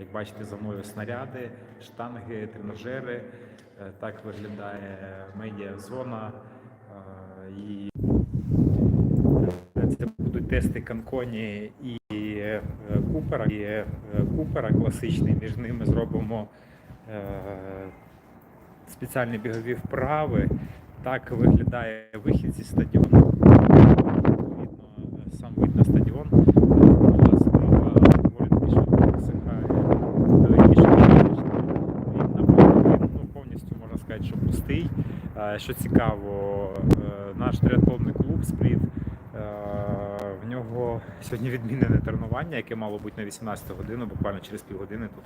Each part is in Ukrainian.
як бачите, за мною снаряди, штанги, тренажери. Е, Так виглядає медіа-зона. Е, І це будуть тести Канконі і е, Купера. І е, Купера класичний. Між ними зробимо е, спеціальні бігові вправи. Так виглядає вихід зі стадіону. Видно, сам вид на стадіон. Сказати, що пустий. Е, Що цікаво, е, наш триатлонний клуб Спліт. е, В нього сьогодні відмінене тренування, яке мало бути на 18 годину, буквально через півгодини тут.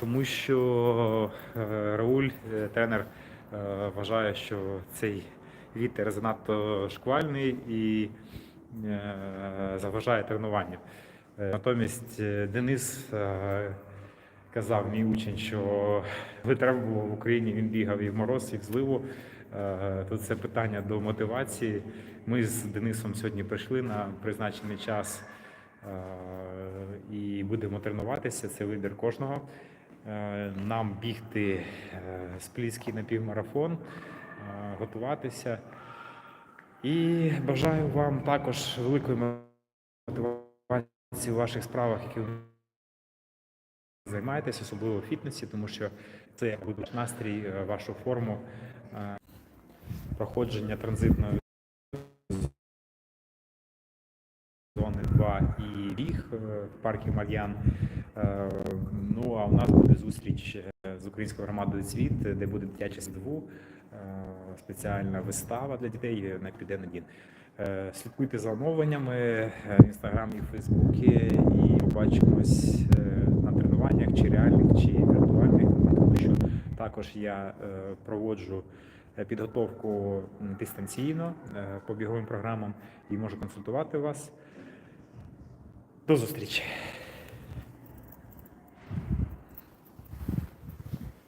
Тому що Рауль, тренер, вважає, що цей вітер занадто шквальний і заважає тренуванню. Натомість Денис казав мій учень, що треба було в Україні, він бігав і в мороз, і в зливу. Е, Тут це питання до мотивації. Ми з Денисом сьогодні прийшли на призначений час е, і будемо тренуватися. Це вибір кожного. Е, Нам бігти сплітський напівмарафон, готуватися. І бажаю вам також великої мотивації у ваших справах, які займаєтесь, особливо в фітнесі, тому що це як буде настрій, е, вашу форму е, проходження транзитної зони 2 і біг е, в парку Мар'ян. Ну а у нас буде зустріч з українською громадою Цвіт, де буде дитяче садву, спеціальна вистава для дітей на дін. Е, Слідкуйте за оновленнями в інстаграмі і Фейсбуці, і побачимось тренуваннях, чи реальних, чи віртуальних, тому що також я е, проводжу е, підготовку дистанційно е, по біговим програмам і можу консультувати вас. До зустрічі!